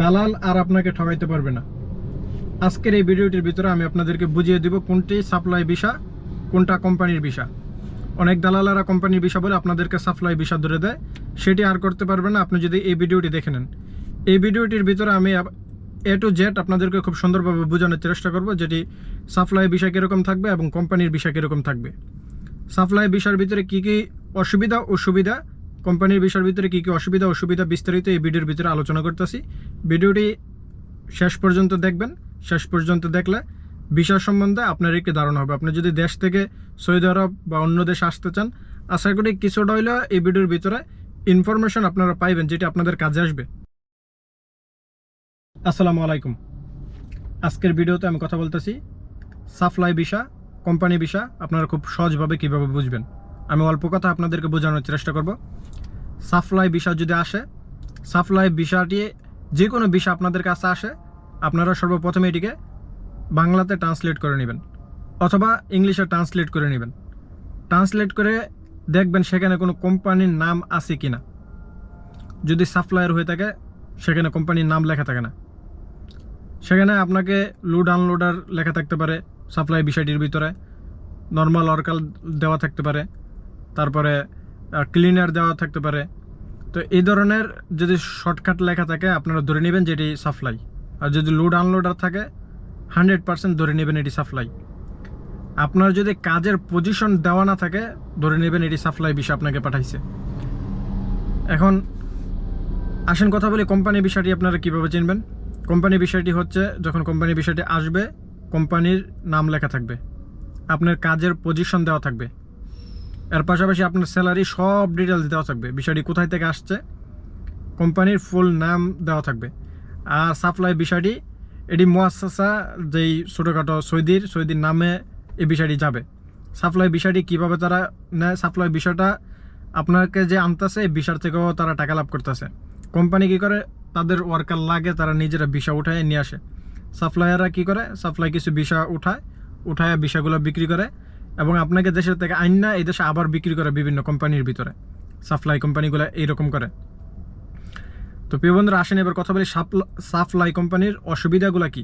দালাল আর আপনাকে ঠকাইতে পারবে না। আজকের এই ভিডিওটির ভিতরে আমি আপনাদেরকে বুঝিয়ে দিব কোনটি সাপ্লাই ভিসা, কোনটা কোম্পানির ভিসা। অনেক দালালারা কোম্পানির ভিসা বলে আপনাদেরকে সাপ্লাই ভিসা ধরে দেয়। সেটি আর করতে পারবে না, আপনি যদি এই ভিডিওটি দেখে নেন। এই ভিডিওটির ভিতরে আমি এ টু জেড আপনাদেরকে খুব সুন্দরভাবে বোঝানোর চেষ্টা করব যেটি সাপ্লাই ভিসা কীরকম থাকবে এবং কোম্পানির ভিসা কীরকম থাকবে। সাপ্লাই ভিসার ভিতরে কী কী অসুবিধা ও সুবিধা কোম্পানির বিষয়ের ভিতরে কী কী অসুবিধা অসুবিধা বিস্তারিত এই ভিডিওর ভিতরে আলোচনা করতেছি। ভিডিওটি শেষ পর্যন্ত দেখবেন। শেষ পর্যন্ত দেখলে ভিসা সম্বন্ধে আপনার একটি ধারণা হবে। আপনি যদি দেশ থেকে সৌদি আরব বা অন্য দেশে আসতে চান, আশা করি কিছুটা হইলেও এই ভিডিওর ভিতরে ইনফরমেশন আপনারা পাইবেন, যেটি আপনাদের কাজে আসবে। আসসালামু আলাইকুম। আজকের ভিডিওতে আমি কথা বলতেছি সাপ্লাই ভিসা, কোম্পানি ভিসা, আপনারা খুব সহজভাবে কীভাবে বুঝবেন? আমি অল্প কথা আপনাদেরকে বোঝানোর চেষ্টা করব। সাপ্লাই ভিসা যদি আসে, সাপ্লাই ভিসাটি যে কোনো ভিসা আপনাদের কাছে আসে, আপনারা সর্বপ্রথমে এটিকে বাংলাতে ট্রান্সলেট করে নেবেন অথবা ইংলিশে ট্রান্সলেট করে নেবেন। ট্রান্সলেট করে দেখবেন সেখানে কোনো কোম্পানির নাম আছে কি না যদি সাপ্লায়ার হয়ে থাকে, সেখানে কোম্পানির নাম লেখা থাকে না। সেখানে আপনাকে লোড আনলোডার লেখা থাকতে পারে সাপ্লাই বিষয়টির ভিতরে, নর্মাল অরকাল দেওয়া থাকতে পারে। তারপরে ক্লিনার দেওয়া থাকতে পারে। তো এই ধরনের যদি শর্টকাট লেখা থাকে, আপনারা ধরে নেবেন যে এটি সাপ্লাই আর যদি লোড আনলোডার থাকে হান্ড্রেড পার্সেন্ট ধরে নেবেন এটি সাপ্লাই আপনার যদি কাজের পজিশন দেওয়া না থাকে, ধরে নেবেন এটি সাপ্লাই বিষয় আপনাকে পাঠাইছে। এখন আসেন কথা বলি কোম্পানি বিষয়টি আপনারা কীভাবে চিনবেন? কোম্পানি বিষয়টি হচ্ছে, যখন কোম্পানি বিষয়টি আসবে কোম্পানির নাম লেখা থাকবে। আপনার কাজের পজিশন দেওয়া থাকবে। এর পাশাপাশি আপনার স্যালারি সব ডিটেলস দেওয়া থাকবে। বিষয়টি কোথায় থেকে আসছে কোম্পানির ফুল নাম দেওয়া থাকবে। আর সাপ্লাই বিষয়টি, এটি মোয়াসা যেই ছোটোখাটো সৌদির সৌদির নামে এই বিষয়টি যাবে। সাপ্লাই বিষয়টি কীভাবে তারা নেয় সাপ্লাই বিষয়টা আপনাকে যে আনতেছে, এই বিষয় থেকেও তারা টাকা লাভ করতেছে। কোম্পানি কী করে, তাদের ওয়ার্কার লাগে, তারা নিজেরা বিষা উঠায় নিয়ে আসে। সাপ্লায়াররা কী করে সাপ্লাই কিছু বিষা উঠায় উঠায় বিষয়গুলো বিক্রি করে। এবং আপনাকে দেশের থেকে আইন না এই দেশে আবার বিক্রি করে বিভিন্ন কোম্পানির ভিতরে। সাপ্লাই কোম্পানিগুলো এইরকম করে। তো প্রিয় বন্ধুরা, আসেন এবার কথা বলি সাপ্লাই কোম্পানির অসুবিধাগুলো কি?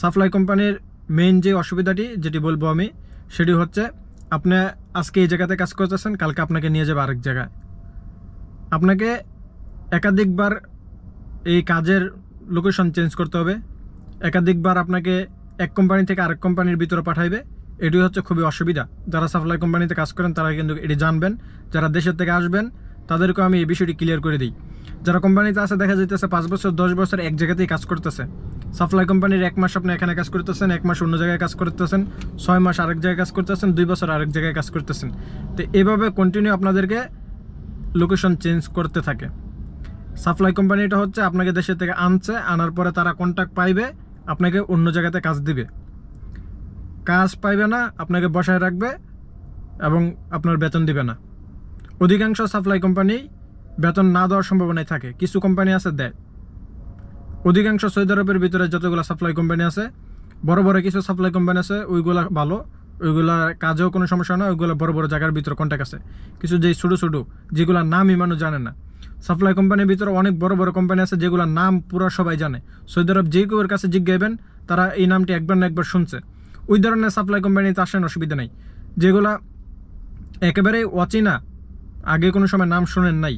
সাপ্লাই কোম্পানির মেইন যে অসুবিধাটি, যেটি বলব আমি, সেটি হচ্ছে আপনি আজকে এই জায়গাতে কাজ করতেছেন, কালকে আপনাকে নিয়ে যাবে আরেক জায়গায়। আপনাকে একাধিকবার এই কাজের লোকেশন চেঞ্জ করতে হবে। একাধিকবার আপনাকে এক কোম্পানি থেকে আরেক কোম্পানির ভিতরে পাঠাইবে। এটি হচ্ছে খুবই অসুবিধা। যারা সাপ্লাই কোম্পানিতে কাজ করেন, তারা কিন্তু এটি জানবেন। যারা দেশের থেকে আসবেন, তাদেরকে আমি এই বিষয়টি ক্লিয়ার করে দিই। যারা কোম্পানিতে আছে, দেখা যাইতেছে পাঁচ বছর, দশ বছর এক জায়গাতেই কাজ করতেছে। সাপ্লাই কোম্পানির এক মাস আপনি এখানে কাজ করতেছেন, এক মাস অন্য জায়গায় কাজ করতেছেন, ছয় মাস আরেক জায়গায় কাজ করতেছেন, দুই বছর আরেক জায়গায় কাজ করতেছেন। তো এভাবে কন্টিনিউ আপনাদেরকে লোকেশন চেঞ্জ করতে থাকে। সাপ্লাই কোম্পানিটা হচ্ছে আপনাকে দেশের থেকে আনছে, আনার পরে তারা কন্ট্যাক্ট পাইবে, আপনাকে অন্য জায়গাতে কাজ দিবে। কাজ পাইবে না, আপনাকে বসায় রাখবে এবং আপনার বেতন দিবে না। অধিকাংশ সাপ্লাই কোম্পানি বেতন না দেওয়ার সম্ভাবনাই থাকে। কিছু কোম্পানি আছে, দেয়। অধিকাংশ সৌদি আরবের ভিতরে যতগুলো সাপ্লাই কোম্পানি আছে, বড় বড় কিছু সাপ্লাই কোম্পানি আছে, ওইগুলা ভালো, ওইগুলা কাজেও কোনো সমস্যা না, ওইগুলো বড় বড় জায়গার ভিতরে কন্ট্যাক্ট আছে। কিছু যেই ছোটো ছোটো, যেগুলো নামই মানুষ জানে না। সাপ্লাই কোম্পানির ভিতরে অনেক বড় বড় কোম্পানি আছে যেগুলোর নাম পুরো সবাই জানে। সৌদি আরব যে কেউর কাছে জিজ্ঞাবেন তারা এই নামটি একবার না একবার শুনছে। ওই ধরনের সাপ্লাই কোম্পানিতে আসেন অসুবিধা নেই। যেগুলা একেবারেই অচেনা, আগে কোনো সময় নাম শোনেন নাই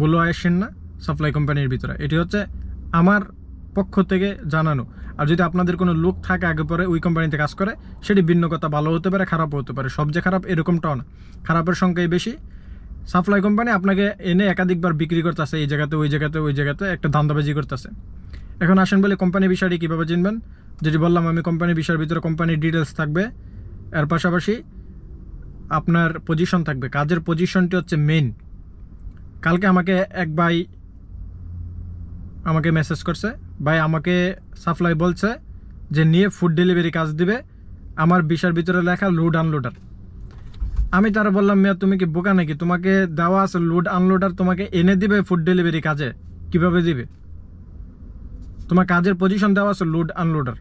বলো আসেন না সাপ্লাই কোম্পানির ভিতরে। এটি হচ্ছে আমার পক্ষ থেকে জানানো। আর যদি আপনাদের কোনো লোক থাকে আগে পরে ওই কোম্পানিতে কাজ করে, সেটি ভিন্ন কথা, ভালো হতে পারে, খারাপও হতে পারে। সব যে খারাপ, এরকমটাও না। খারাপের সংখ্যাই বেশি। সাপ্লাই কোম্পানি আপনাকে এনে একাধিকবার বিক্রি করতেছে, এই জায়গাতে, ওই জায়গাতে ওই জায়গাতে একটা ধান্দাবাজি করতেছে। এখন আসেন বলে কোম্পানি বিষয়টি কীভাবে চিনবেন যেটি বললাম, আমি কোম্পানি বিষয়ের ভিতরে কোম্পানির ডিটেলস থাকবে। এর পাশাপাশি আপনার পজিশন থাকবে। কাজের পজিশনটি হচ্ছে মেন কালকে আমাকে এক ভাই আমাকে মেসেজ করছে। ভাই আমাকে সাপ্লাই বলছে যে, নিয়ে ফুড ডেলিভারি কাজ দিবে। আমার বিষয়ের ভিতরে লেখা লোড আনলোডার আমি তারা বললাম, মিয়া, তুমি কি বোকা নাকি? তোমাকে দেওয়া আছে লোড আনলোডার তোমাকে এনে দিবে ফুড ডেলিভারি কাজে। কীভাবে দিবে? তোমার কাজের পজিশন দেওয়া আছে লোড আনলোডার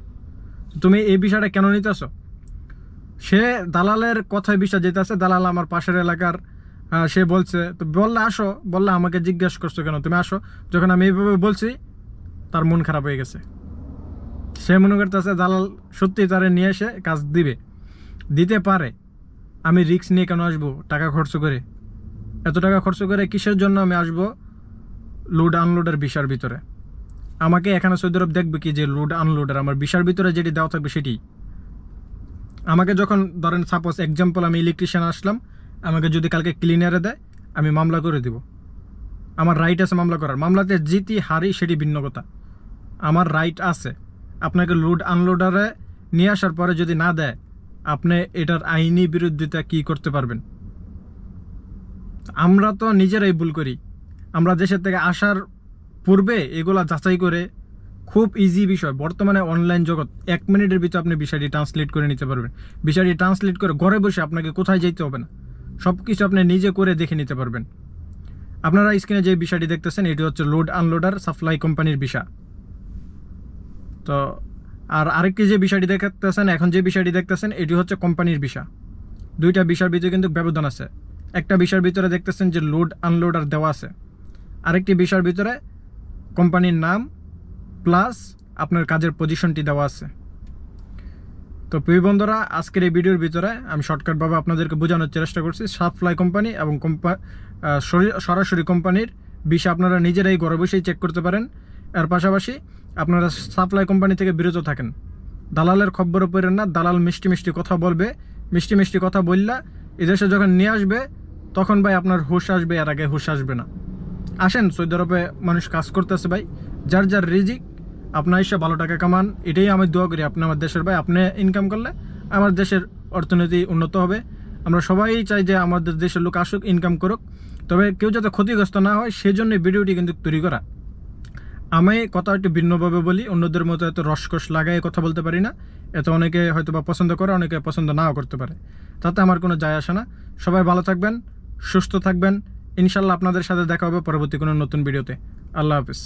তুমি এই বিষয়টা কেন নিতেছো? সে দালালের কথায় বিষয় যেতে আছে দালাল আমার পাশের এলাকার সে বলছে, তো বললে আসো, বললে আমাকে জিজ্ঞেস করছ কেন? তুমি আসো। যখন আমি এইভাবে বলছি, তার মন খারাপ হয়ে গেছে। সে মনে করতেছে, দালাল সত্যি তারে নিয়ে এসে কাজ দিবে, দিতে পারে। আমি রিস্ক নিয়ে কেন আসব? টাকা খরচ করে। এত টাকা খরচ করে কিসের জন্য আমি আসব লোড আনলোডের বিষার ভিতরে? আমাকে এখানে সৌদি আরব দেখবে কি যে লোড আনলোডের আমার বিষার ভিতরে যেটি দেওয়া থাকবে সেটি। আমাকে যখন, ধরেন সাপোজ এক্সাম্পল আমি ইলেকট্রিশিয়ান আসলাম, আমাকে যদি কালকে ক্লিনারে দেয়, আমি মামলা করে দিব। আমার রাইট আছে মামলা করার। মামলাতে জিতি হারি, সেটি ভিন্ন কথা। আমার রাইট আছে। আপনাকে লোড আনলোডারে নিয়ে আসার পরে যদি না দেয়, আপনি এটার আইনি বিরোধিতা কি করতে পারবেন? আমরা তো নিজেরাই ভুল করি। আমরা দেশের থেকে আসার পূর্বে এগুলা যাচাই করে খুব ইজি বিষয়। বর্তমানে অনলাইন জগৎ, এক মিনিটের ভিতরে আপনি বিষয়টি ট্রান্সলেট করে নিতে পারবেন। বিষয়টি ট্রান্সলেট করে ঘরে বসে আপনাকে কোথায় যেতে হবে না সব কিছু আপনি নিজে করে দেখে নিতে পারবেন। আপনারা স্ক্রিনে যে বিষয়টি দেখতেছেন, এটি হচ্ছে লোড আনলোডার সাপ্লাই কোম্পানির বিষয়। তো, আর আরেকটি যে বিষয়টি দেখতেছেন, এখন যে বিষয়টি দেখতেছেন, এটি হচ্ছে কোম্পানির বিষয়। দুইটা বিষয়ের ভিতরে কিন্তু ব্যবধান আছে। একটা বিষয়ের ভিতরে দেখতেছেন যে লোড আনলোডার দেওয়া আছে। আরেকটি বিষয়ের ভিতরে কোম্পানির নাম প্লাস আপনার কাজের পজিশনটি দেওয়া আছে। তো প্রিয় বন্ধুরা, আজকের এই ভিডিওর ভিতরে আমি শর্টকাটভাবে আপনাদেরকে বোঝানোর চেষ্টা করছি সাপ্লাই কোম্পানি এবং কোম্পা সরাসরি কোম্পানির বিষয় আপনারা নিজেরাই ঘরে বসেই চেক করতে পারেন। এর পাশাপাশি আপনারা সাপ্লাই কোম্পানি থেকে বিরত থাকেন। দালালের খবর পড়েন না, দালাল মিষ্টি মিষ্টি কথা বলবে। মিষ্টি মিষ্টি কথা বললা এদেশে যখন নিয়ে আসবে, তখন ভাই আপনার হুশ আসবে, এর আগে হুশ আসবে না। আসেন সৌদি আরবে মানুষ কাজ করতেছে ভাই। যার যার রিজিক আপনার এসে ভালো টাকা কামান, এটাই আমি দোয়া করি আপনি আমার দেশের ভাই। আপনি ইনকাম করলে আমার দেশের অর্থনীতি উন্নত হবে। আমরা সবাই চাই যে আমাদের দেশের লোক আসুক ইনকাম করুক। তবে কেউ যাতে ক্ষতিগ্রস্ত না হয় সেই সেজন্য ভিডিওটি কিন্তু তৈরি করা। আমি কথা একটু ভিন্নভাবে বলি, অন্যদের মতো এত রসকস লাগায় কথা বলতে পারি না। এত অনেকে হয়তো বা পছন্দ করে, অনেকে পছন্দ নাও করতে পারে। তাতে আমার কোনো যায় আসে না। সবাই ভালো থাকবেন, সুস্থ থাকবেন। ইনশাল্লাহ আপনাদের সাথে দেখা হবে পরবর্তী কোনো নতুন ভিডিওতে। আল্লাহ হাফিজ।